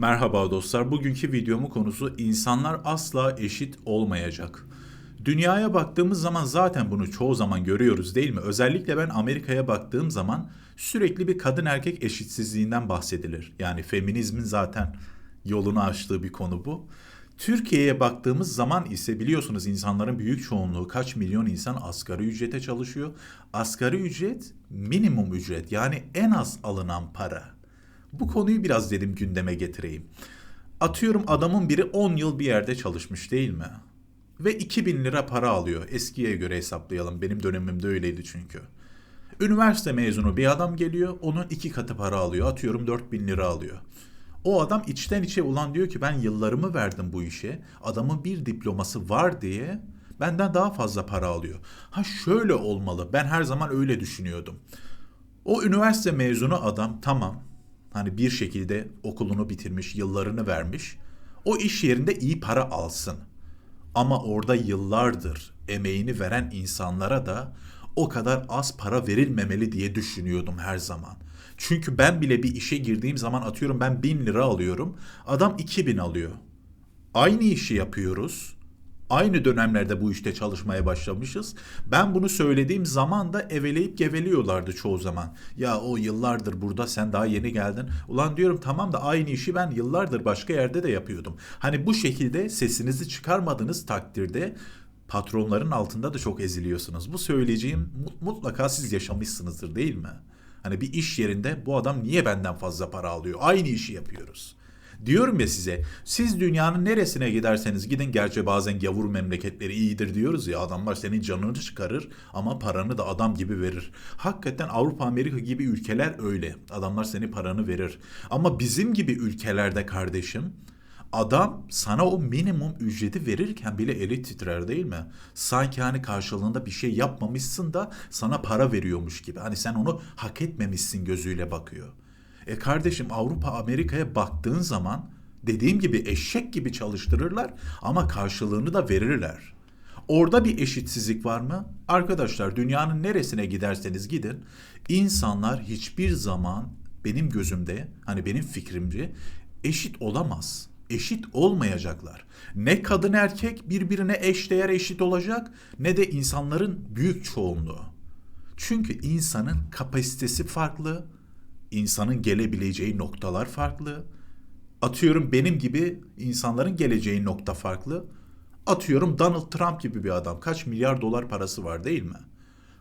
Merhaba dostlar. Bugünkü videomun konusu insanlar asla eşit olmayacak. Dünyaya baktığımız zaman zaten bunu çoğu zaman görüyoruz değil mi? Özellikle ben Amerika'ya baktığım zaman sürekli bir kadın erkek eşitsizliğinden bahsedilir. Yani feminizmin zaten yolunu açtığı bir konu bu. Türkiye'ye baktığımız zaman ise biliyorsunuz insanların büyük çoğunluğu kaç milyon insan asgari ücrete çalışıyor. Asgari ücret minimum ücret yani en az alınan para. Bu konuyu biraz dedim gündeme getireyim. Atıyorum adamın biri 10 yıl bir yerde çalışmış değil mi? Ve 2000 lira para alıyor. Eskiye göre hesaplayalım. Benim dönemimde öyleydi çünkü. Üniversite mezunu bir adam geliyor. Onun iki katı para alıyor. Atıyorum 4000 lira alıyor. O adam içten içe ulan diyor ki ben yıllarımı verdim bu işe. Adamın bir diploması var diye benden daha fazla para alıyor. Ha şöyle olmalı. Ben her zaman öyle düşünüyordum. O üniversite mezunu adam tamam Hani bir şekilde okulunu bitirmiş, yıllarını vermiş. O iş yerinde iyi para alsın. Ama orada yıllardır emeğini veren insanlara da o kadar az para verilmemeli diye düşünüyordum her zaman. Çünkü ben bile bir işe girdiğim zaman atıyorum ben bin lira alıyorum. Adam iki bin alıyor. Aynı işi yapıyoruz. Aynı dönemlerde bu işte çalışmaya başlamışız. Ben bunu söylediğim zaman da eveleyip geveliyorlardı çoğu zaman. Ya o yıllardır burada sen daha yeni geldin. Ulan diyorum tamam da aynı işi ben yıllardır başka yerde de yapıyordum. Hani bu şekilde sesinizi çıkarmadığınız takdirde patronların altında da çok eziliyorsunuz. Bu söyleyeceğim mutlaka siz yaşamışsınızdır değil mi? Hani bir iş yerinde bu adam niye benden fazla para alıyor? Aynı işi yapıyoruz. Diyorum ya size siz dünyanın neresine giderseniz gidin gerçi bazen gavur memleketleri iyidir diyoruz ya adamlar senin canını çıkarır ama paranı da adam gibi verir. Hakikaten Avrupa Amerika gibi ülkeler öyle. Adamlar seni paranı verir. Ama bizim gibi ülkelerde kardeşim adam sana o minimum ücreti verirken bile eli titrer değil mi? Sanki hani karşılığında bir şey yapmamışsın da sana para veriyormuş gibi. Hani sen onu hak etmemişsin gözüyle bakıyor. E kardeşim Avrupa Amerika'ya baktığın zaman dediğim gibi eşek gibi çalıştırırlar ama karşılığını da verirler. Orada bir eşitsizlik var mı? Arkadaşlar dünyanın neresine giderseniz gidin insanlar hiçbir zaman benim gözümde hani benim fikrimce eşit olamaz. Eşit olmayacaklar. Ne kadın erkek birbirine eşdeğer eşit olacak ne de insanların büyük çoğunluğu. Çünkü insanın kapasitesi farklı, insanın gelebileceği noktalar farklı. Atıyorum benim gibi insanların geleceği nokta farklı. Atıyorum Donald Trump gibi bir adam kaç milyar dolar parası var değil mi?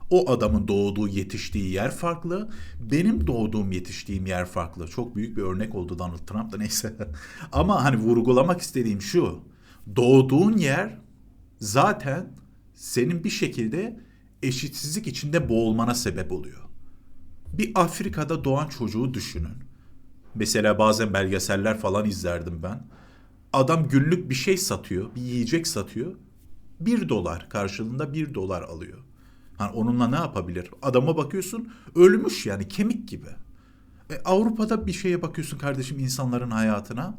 O adamın doğduğu, yetiştiği yer farklı. Benim doğduğum, yetiştiğim yer farklı. Çok büyük bir örnek oldu Donald Trump da neyse. Ama hani vurgulamak istediğim şu. Doğduğun yer zaten senin bir şekilde eşitsizlik içinde boğulmana sebep oluyor. Bir Afrika'da doğan çocuğu düşünün. Mesela bazen belgeseller falan izlerdim ben. Adam günlük bir şey satıyor, bir yiyecek satıyor. Bir dolar karşılığında bir dolar alıyor. Hani onunla ne yapabilir? Adama bakıyorsun ölmüş yani kemik gibi. E, Avrupa'da bir şeye bakıyorsun kardeşim insanların hayatına.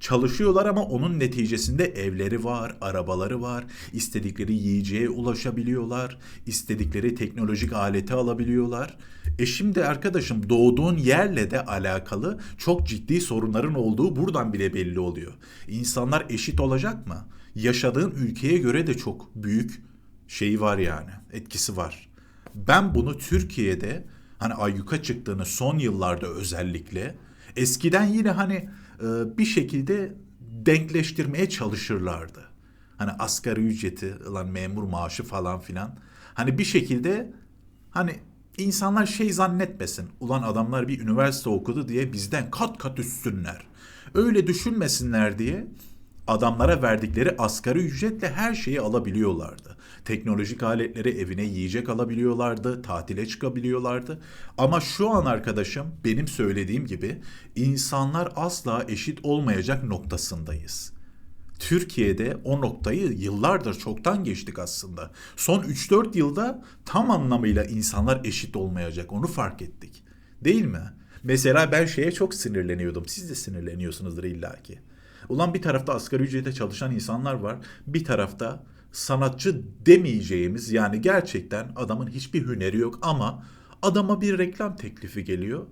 Çalışıyorlar ama onun neticesinde evleri var, arabaları var, istedikleri yiyeceğe ulaşabiliyorlar, istedikleri teknolojik aleti alabiliyorlar. E şimdi arkadaşım doğduğun yerle de alakalı çok ciddi sorunların olduğu buradan bile belli oluyor. İnsanlar eşit olacak mı? Yaşadığın ülkeye göre de çok büyük şeyi var yani, etkisi var. Ben bunu Türkiye'de hani ayyuka çıktığını son yıllarda özellikle eskiden yine hani bir şekilde denkleştirmeye çalışırlardı. Hani asgari ücreti, lan memur maaşı falan filan. Hani bir şekilde hani insanlar şey zannetmesin. Ulan adamlar bir üniversite okudu diye bizden kat kat üstünler. Öyle düşünmesinler diye adamlara verdikleri asgari ücretle her şeyi alabiliyorlardı. Teknolojik aletleri evine yiyecek alabiliyorlardı, tatile çıkabiliyorlardı. Ama şu an arkadaşım benim söylediğim gibi insanlar asla eşit olmayacak noktasındayız. Türkiye'de o noktayı yıllardır çoktan geçtik aslında. Son 3-4 yılda tam anlamıyla insanlar eşit olmayacak. Onu fark ettik. Değil mi? Mesela ben şeye çok sinirleniyordum. Siz de sinirleniyorsunuzdur illaki. Ulan bir tarafta asgari ücrete çalışan insanlar var. Bir tarafta sanatçı demeyeceğimiz yani gerçekten adamın hiçbir hüneri yok ama adama bir reklam teklifi geliyor.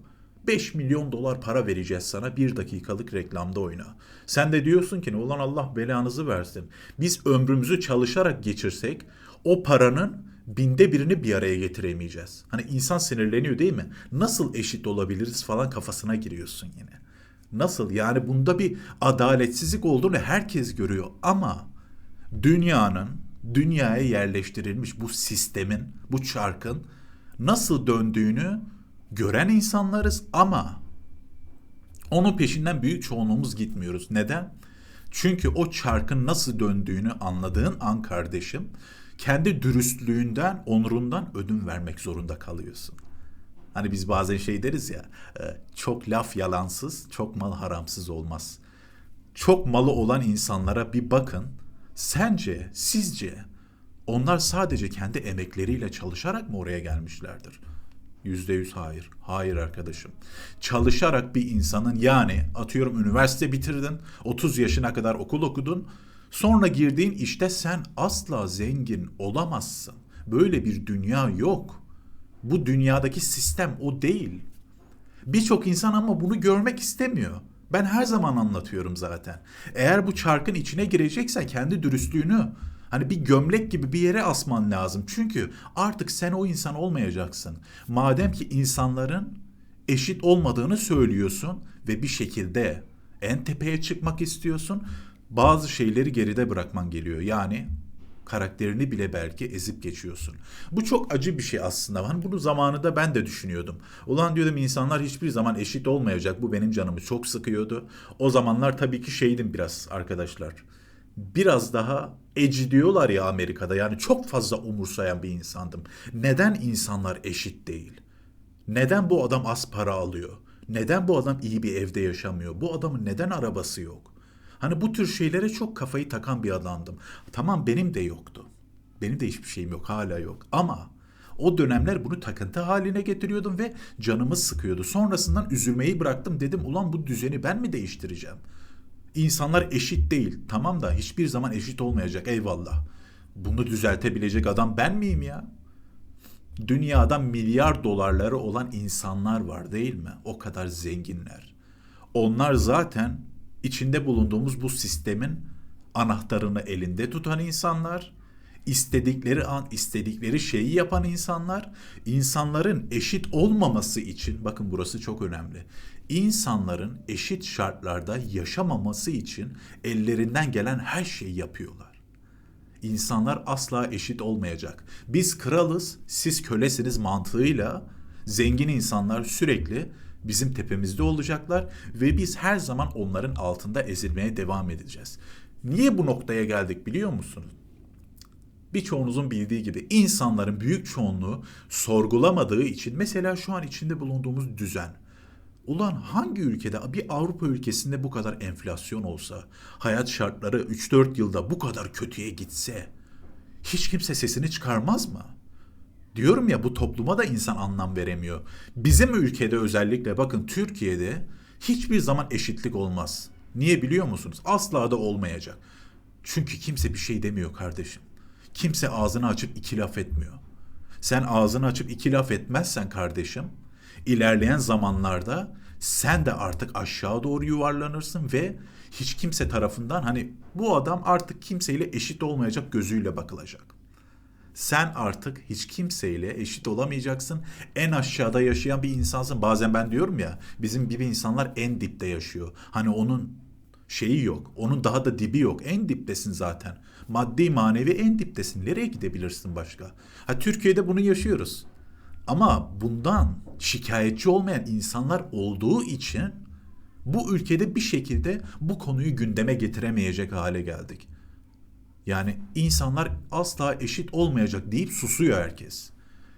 5 milyon dolar para vereceğiz sana bir dakikalık reklamda oyna. Sen de diyorsun ki ulan Allah belanızı versin. Biz ömrümüzü çalışarak geçirsek o paranın binde birini bir araya getiremeyeceğiz. Hani insan sinirleniyor değil mi? Nasıl eşit olabiliriz falan kafasına giriyorsun yine. Nasıl? Yani bunda bir adaletsizlik olduğunu herkes görüyor ama dünyanın dünyaya yerleştirilmiş bu sistemin, bu çarkın nasıl döndüğünü gören insanlarız ama onun peşinden büyük çoğunluğumuz gitmiyoruz. Neden? Çünkü o çarkın nasıl döndüğünü anladığın an kardeşim kendi dürüstlüğünden, onurundan ödün vermek zorunda kalıyorsun. Hani biz bazen şey deriz ya, e, çok laf yalansız, çok mal haramsız olmaz. Çok malı olan insanlara bir bakın. Sence, sizce onlar sadece kendi emekleriyle çalışarak mı oraya gelmişlerdir? Yüzde yüz hayır. Hayır arkadaşım. Çalışarak bir insanın yani atıyorum üniversite bitirdin, 30 yaşına kadar okul okudun, sonra girdiğin işte sen asla zengin olamazsın. Böyle bir dünya yok. Bu dünyadaki sistem o değil. Birçok insan ama bunu görmek istemiyor. Ben her zaman anlatıyorum zaten. Eğer bu çarkın içine gireceksen kendi dürüstlüğünü hani bir gömlek gibi bir yere asman lazım. Çünkü artık sen o insan olmayacaksın. Madem ki insanların eşit olmadığını söylüyorsun ve bir şekilde en tepeye çıkmak istiyorsun, bazı şeyleri geride bırakman geliyor. Yani karakterini bile belki ezip geçiyorsun. Bu çok acı bir şey aslında. Hani bunu zamanında ben de düşünüyordum. Ulan diyordum insanlar hiçbir zaman eşit olmayacak. Bu benim canımı çok sıkıyordu. O zamanlar tabii ki şeydim biraz arkadaşlar. Biraz daha eci diyorlar ya Amerika'da. Yani çok fazla umursayan bir insandım. Neden insanlar eşit değil? Neden bu adam az para alıyor? Neden bu adam iyi bir evde yaşamıyor? Bu adamın neden arabası yok? Hani bu tür şeylere çok kafayı takan bir adamdım. Tamam benim de yoktu. Benim de hiçbir şeyim yok hala yok. Ama o dönemler bunu takıntı haline getiriyordum ve canımı sıkıyordu. Sonrasından üzülmeyi bıraktım. Dedim ulan bu düzeni ben mi değiştireceğim? İnsanlar eşit değil. Tamam da hiçbir zaman eşit olmayacak eyvallah. Bunu düzeltebilecek adam ben miyim ya? Dünyada milyar dolarları olan insanlar var değil mi? O kadar zenginler. Onlar zaten içinde bulunduğumuz bu sistemin anahtarını elinde tutan insanlar, istedikleri an istedikleri şeyi yapan insanlar, insanların eşit olmaması için bakın burası çok önemli. İnsanların eşit şartlarda yaşamaması için ellerinden gelen her şeyi yapıyorlar. İnsanlar asla eşit olmayacak. Biz kralız, siz kölesiniz mantığıyla zengin insanlar sürekli bizim tepemizde olacaklar ve biz her zaman onların altında ezilmeye devam edeceğiz. Niye bu noktaya geldik biliyor musunuz? Birçoğunuzun bildiği gibi insanların büyük çoğunluğu sorgulamadığı için mesela şu an içinde bulunduğumuz düzen. Ulan hangi ülkede bir Avrupa ülkesinde bu kadar enflasyon olsa, hayat şartları 3-4 yılda bu kadar kötüye gitse hiç kimse sesini çıkarmaz mı? Diyorum ya bu topluma da insan anlam veremiyor. Bizim ülkede özellikle bakın Türkiye'de hiçbir zaman eşitlik olmaz. Niye biliyor musunuz? Asla da olmayacak. Çünkü kimse bir şey demiyor kardeşim. Kimse ağzını açıp iki laf etmiyor. Sen ağzını açıp iki laf etmezsen kardeşim, ilerleyen zamanlarda sen de artık aşağı doğru yuvarlanırsın ve hiç kimse tarafından hani bu adam artık kimseyle eşit olmayacak gözüyle bakılacak sen artık hiç kimseyle eşit olamayacaksın. En aşağıda yaşayan bir insansın. Bazen ben diyorum ya bizim gibi insanlar en dipte yaşıyor. Hani onun şeyi yok. Onun daha da dibi yok. En diptesin zaten. Maddi manevi en diptesin. Nereye gidebilirsin başka? Ha Türkiye'de bunu yaşıyoruz. Ama bundan şikayetçi olmayan insanlar olduğu için bu ülkede bir şekilde bu konuyu gündeme getiremeyecek hale geldik. Yani insanlar asla eşit olmayacak deyip susuyor herkes.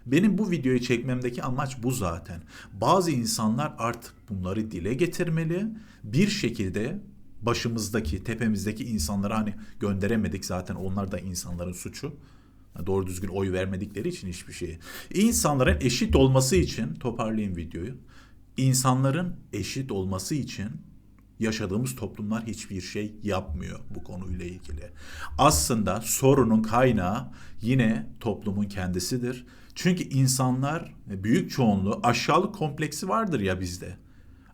Benim bu videoyu çekmemdeki amaç bu zaten. Bazı insanlar artık bunları dile getirmeli. Bir şekilde başımızdaki, tepemizdeki insanları hani gönderemedik zaten onlar da insanların suçu. Doğru düzgün oy vermedikleri için hiçbir şeyi. İnsanların eşit olması için toparlayayım videoyu. İnsanların eşit olması için yaşadığımız toplumlar hiçbir şey yapmıyor bu konuyla ilgili. Aslında sorunun kaynağı yine toplumun kendisidir. Çünkü insanlar büyük çoğunluğu aşağılık kompleksi vardır ya bizde.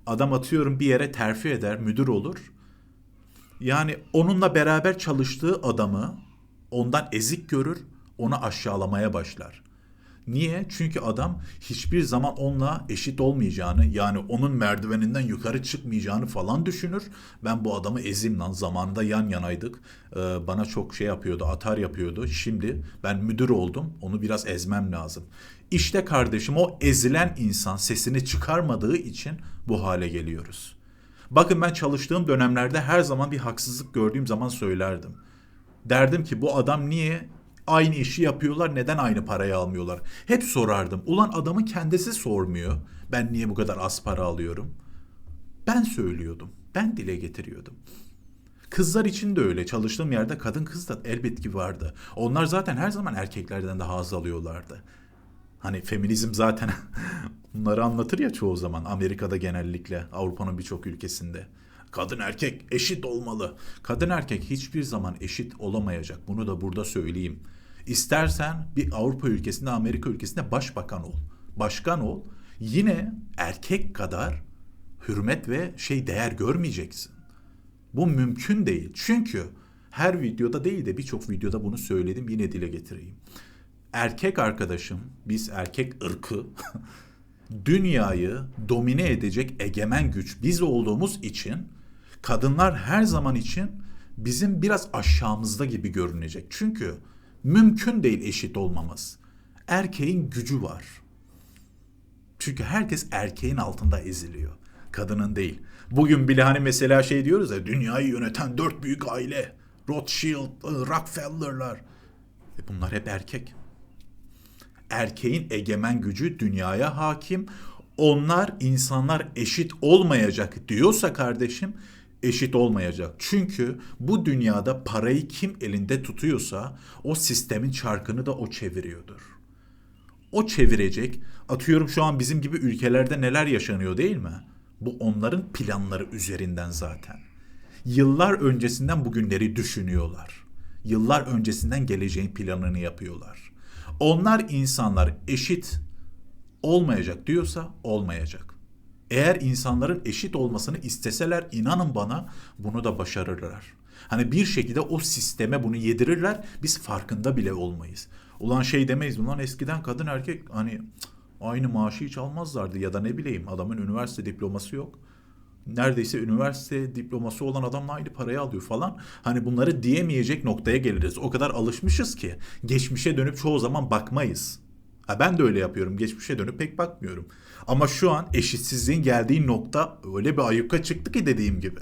Adam atıyorum bir yere terfi eder, müdür olur. Yani onunla beraber çalıştığı adamı ondan ezik görür, onu aşağılamaya başlar. Niye? Çünkü adam hiçbir zaman onunla eşit olmayacağını yani onun merdiveninden yukarı çıkmayacağını falan düşünür. Ben bu adamı ezim lan zamanında yan yanaydık. Ee, bana çok şey yapıyordu atar yapıyordu. Şimdi ben müdür oldum onu biraz ezmem lazım. İşte kardeşim o ezilen insan sesini çıkarmadığı için bu hale geliyoruz. Bakın ben çalıştığım dönemlerde her zaman bir haksızlık gördüğüm zaman söylerdim. Derdim ki bu adam niye aynı işi yapıyorlar neden aynı parayı almıyorlar? Hep sorardım. Ulan adamın kendisi sormuyor. Ben niye bu kadar az para alıyorum? Ben söylüyordum. Ben dile getiriyordum. Kızlar için de öyle. Çalıştığım yerde kadın kız da elbet ki vardı. Onlar zaten her zaman erkeklerden daha az alıyorlardı. Hani feminizm zaten bunları anlatır ya çoğu zaman. Amerika'da genellikle, Avrupa'nın birçok ülkesinde. Kadın erkek eşit olmalı. Kadın erkek hiçbir zaman eşit olamayacak. Bunu da burada söyleyeyim. İstersen bir Avrupa ülkesinde, Amerika ülkesinde başbakan ol. Başkan ol. Yine erkek kadar hürmet ve şey değer görmeyeceksin. Bu mümkün değil. Çünkü her videoda değil de birçok videoda bunu söyledim yine dile getireyim. Erkek arkadaşım, biz erkek ırkı dünyayı domine edecek egemen güç biz olduğumuz için kadınlar her zaman için bizim biraz aşağımızda gibi görünecek. Çünkü mümkün değil eşit olmamız. Erkeğin gücü var. Çünkü herkes erkeğin altında eziliyor. Kadının değil. Bugün bile hani mesela şey diyoruz ya dünyayı yöneten dört büyük aile. Rothschild, Rockefeller'lar. E bunlar hep erkek. Erkeğin egemen gücü dünyaya hakim. Onlar insanlar eşit olmayacak diyorsa kardeşim eşit olmayacak. Çünkü bu dünyada parayı kim elinde tutuyorsa o sistemin çarkını da o çeviriyordur. O çevirecek. Atıyorum şu an bizim gibi ülkelerde neler yaşanıyor değil mi? Bu onların planları üzerinden zaten. Yıllar öncesinden bugünleri düşünüyorlar. Yıllar öncesinden geleceğin planını yapıyorlar. Onlar insanlar eşit olmayacak diyorsa olmayacak. Eğer insanların eşit olmasını isteseler inanın bana bunu da başarırlar. Hani bir şekilde o sisteme bunu yedirirler biz farkında bile olmayız. Ulan şey demeyiz ulan eskiden kadın erkek hani aynı maaşı hiç almazlardı ya da ne bileyim adamın üniversite diploması yok. Neredeyse üniversite diploması olan adamla aynı parayı alıyor falan. Hani bunları diyemeyecek noktaya geliriz. O kadar alışmışız ki geçmişe dönüp çoğu zaman bakmayız. Ha ben de öyle yapıyorum. Geçmişe dönüp pek bakmıyorum. Ama şu an eşitsizliğin geldiği nokta öyle bir ayyuka çıktı ki dediğim gibi.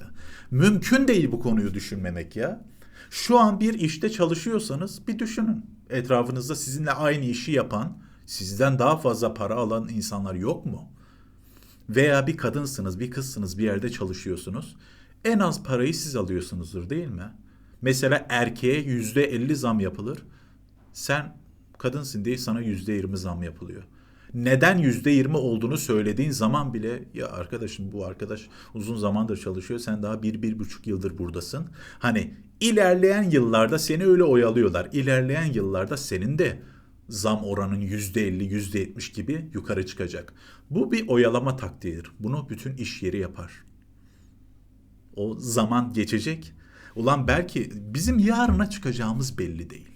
Mümkün değil bu konuyu düşünmemek ya. Şu an bir işte çalışıyorsanız bir düşünün. Etrafınızda sizinle aynı işi yapan, sizden daha fazla para alan insanlar yok mu? Veya bir kadınsınız, bir kızsınız, bir yerde çalışıyorsunuz. En az parayı siz alıyorsunuzdur değil mi? Mesela erkeğe yüzde elli zam yapılır. Sen kadınsın diye sana yüzde yirmi zam yapılıyor. Neden yüzde yirmi olduğunu söylediğin zaman bile ya arkadaşım bu arkadaş uzun zamandır çalışıyor sen daha bir, bir buçuk yıldır buradasın. Hani ilerleyen yıllarda seni öyle oyalıyorlar. İlerleyen yıllarda senin de zam oranın yüzde elli, yüzde yetmiş gibi yukarı çıkacak. Bu bir oyalama taktiğidir. Bunu bütün iş yeri yapar. O zaman geçecek. Ulan belki bizim yarına çıkacağımız belli değil.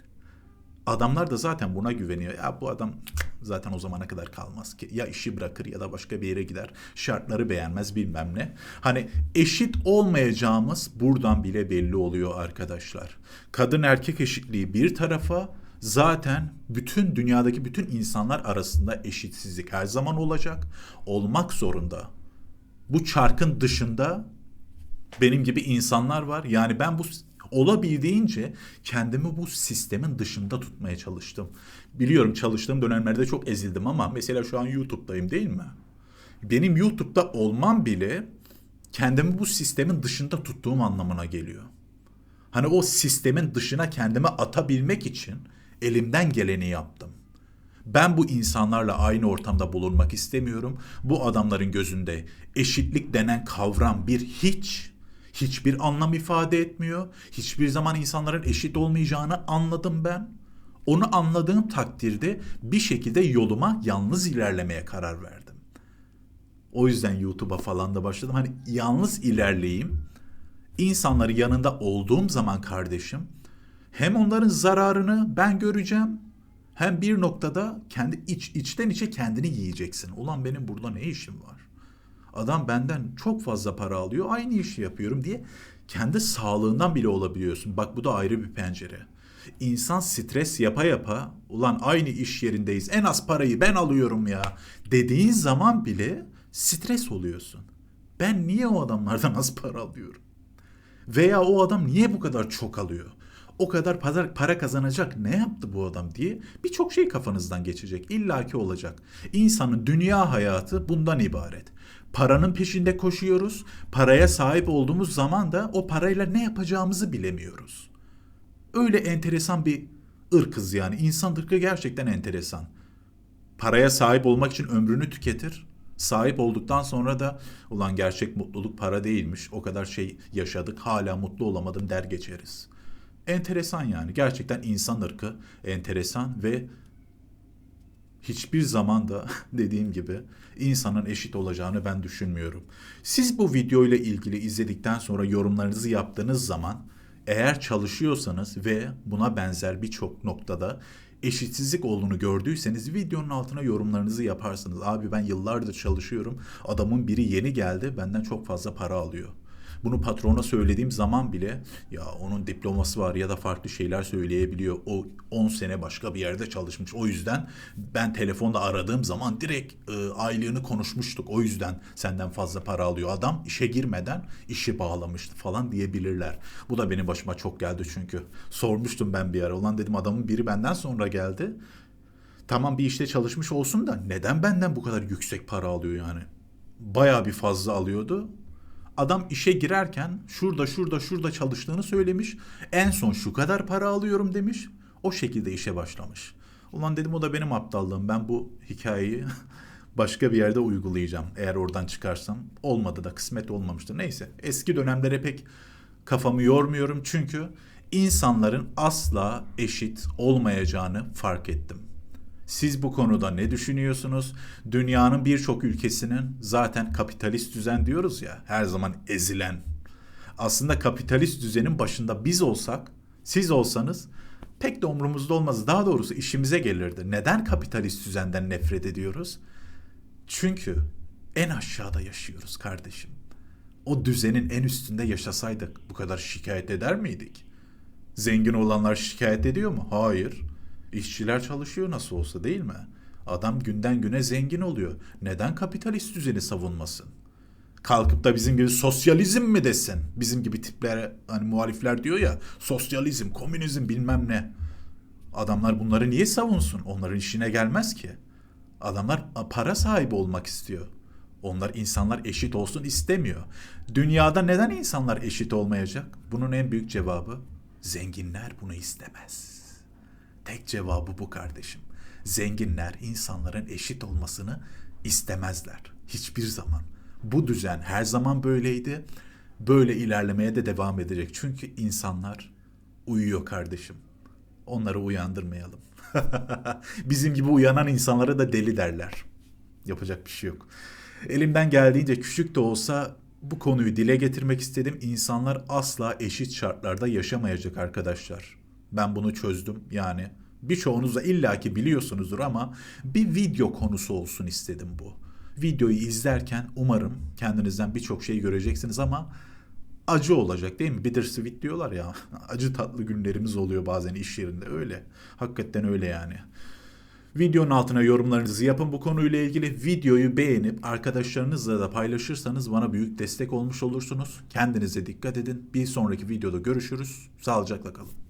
Adamlar da zaten buna güveniyor. Ya bu adam zaten o zamana kadar kalmaz ki. Ya işi bırakır ya da başka bir yere gider. Şartları beğenmez bilmem ne. Hani eşit olmayacağımız buradan bile belli oluyor arkadaşlar. Kadın erkek eşitliği bir tarafa zaten bütün dünyadaki bütün insanlar arasında eşitsizlik her zaman olacak. Olmak zorunda. Bu çarkın dışında benim gibi insanlar var. Yani ben bu olabildiğince kendimi bu sistemin dışında tutmaya çalıştım. Biliyorum çalıştığım dönemlerde çok ezildim ama mesela şu an YouTube'dayım değil mi? Benim YouTube'da olmam bile kendimi bu sistemin dışında tuttuğum anlamına geliyor. Hani o sistemin dışına kendimi atabilmek için elimden geleni yaptım. Ben bu insanlarla aynı ortamda bulunmak istemiyorum. Bu adamların gözünde eşitlik denen kavram bir hiç hiçbir anlam ifade etmiyor. Hiçbir zaman insanların eşit olmayacağını anladım ben. Onu anladığım takdirde bir şekilde yoluma yalnız ilerlemeye karar verdim. O yüzden YouTube'a falan da başladım. Hani yalnız ilerleyeyim. İnsanları yanında olduğum zaman kardeşim hem onların zararını ben göreceğim hem bir noktada kendi iç içten içe kendini yiyeceksin. Ulan benim burada ne işim var? Adam benden çok fazla para alıyor. Aynı işi yapıyorum diye kendi sağlığından bile olabiliyorsun. Bak bu da ayrı bir pencere. İnsan stres yapa yapa ulan aynı iş yerindeyiz. En az parayı ben alıyorum ya dediğin zaman bile stres oluyorsun. Ben niye o adamlardan az para alıyorum? Veya o adam niye bu kadar çok alıyor? O kadar para, kazanacak ne yaptı bu adam diye birçok şey kafanızdan geçecek. İlla ki olacak. İnsanın dünya hayatı bundan ibaret. Paranın peşinde koşuyoruz. Paraya sahip olduğumuz zaman da o parayla ne yapacağımızı bilemiyoruz. Öyle enteresan bir ırkız yani. İnsan ırkı gerçekten enteresan. Paraya sahip olmak için ömrünü tüketir. Sahip olduktan sonra da ulan gerçek mutluluk para değilmiş. O kadar şey yaşadık hala mutlu olamadım der geçeriz. Enteresan yani. Gerçekten insan ırkı enteresan ve hiçbir zaman da dediğim gibi insanın eşit olacağını ben düşünmüyorum. Siz bu video ile ilgili izledikten sonra yorumlarınızı yaptığınız zaman eğer çalışıyorsanız ve buna benzer birçok noktada eşitsizlik olduğunu gördüyseniz videonun altına yorumlarınızı yaparsınız. Abi ben yıllardır çalışıyorum. Adamın biri yeni geldi benden çok fazla para alıyor. Bunu patrona söylediğim zaman bile ya onun diploması var ya da farklı şeyler söyleyebiliyor. O 10 sene başka bir yerde çalışmış. O yüzden ben telefonda aradığım zaman direkt e, aylığını konuşmuştuk. O yüzden senden fazla para alıyor. Adam işe girmeden işi bağlamıştı falan diyebilirler. Bu da benim başıma çok geldi çünkü. Sormuştum ben bir ara. Ulan dedim adamın biri benden sonra geldi. Tamam bir işte çalışmış olsun da neden benden bu kadar yüksek para alıyor yani? Bayağı bir fazla alıyordu. Adam işe girerken şurada şurada şurada çalıştığını söylemiş. En son şu kadar para alıyorum demiş. O şekilde işe başlamış. Ulan dedim o da benim aptallığım. Ben bu hikayeyi başka bir yerde uygulayacağım. Eğer oradan çıkarsam. Olmadı da kısmet olmamıştır. Neyse eski dönemlere pek kafamı yormuyorum. Çünkü insanların asla eşit olmayacağını fark ettim. Siz bu konuda ne düşünüyorsunuz? Dünyanın birçok ülkesinin zaten kapitalist düzen diyoruz ya, her zaman ezilen. Aslında kapitalist düzenin başında biz olsak, siz olsanız pek de umurumuzda olmaz. Daha doğrusu işimize gelirdi. Neden kapitalist düzenden nefret ediyoruz? Çünkü en aşağıda yaşıyoruz kardeşim. O düzenin en üstünde yaşasaydık bu kadar şikayet eder miydik? Zengin olanlar şikayet ediyor mu? Hayır. İşçiler çalışıyor nasıl olsa değil mi? Adam günden güne zengin oluyor. Neden kapitalist düzeni savunmasın? Kalkıp da bizim gibi sosyalizm mi desin? Bizim gibi tiplere hani muhalifler diyor ya sosyalizm, komünizm bilmem ne. Adamlar bunları niye savunsun? Onların işine gelmez ki. Adamlar para sahibi olmak istiyor. Onlar insanlar eşit olsun istemiyor. Dünyada neden insanlar eşit olmayacak? Bunun en büyük cevabı zenginler bunu istemez. Tek cevabı bu kardeşim. Zenginler insanların eşit olmasını istemezler. Hiçbir zaman. Bu düzen her zaman böyleydi. Böyle ilerlemeye de devam edecek. Çünkü insanlar uyuyor kardeşim. Onları uyandırmayalım. Bizim gibi uyanan insanlara da deli derler. Yapacak bir şey yok. Elimden geldiğince küçük de olsa bu konuyu dile getirmek istedim. İnsanlar asla eşit şartlarda yaşamayacak arkadaşlar. Ben bunu çözdüm yani. Birçoğunuz da illaki biliyorsunuzdur ama bir video konusu olsun istedim bu. Videoyu izlerken umarım kendinizden birçok şey göreceksiniz ama acı olacak değil mi? Bittersweet diyorlar ya. Acı tatlı günlerimiz oluyor bazen iş yerinde öyle. Hakikaten öyle yani. Videonun altına yorumlarınızı yapın bu konuyla ilgili. Videoyu beğenip arkadaşlarınızla da paylaşırsanız bana büyük destek olmuş olursunuz. Kendinize dikkat edin. Bir sonraki videoda görüşürüz. Sağlıcakla kalın.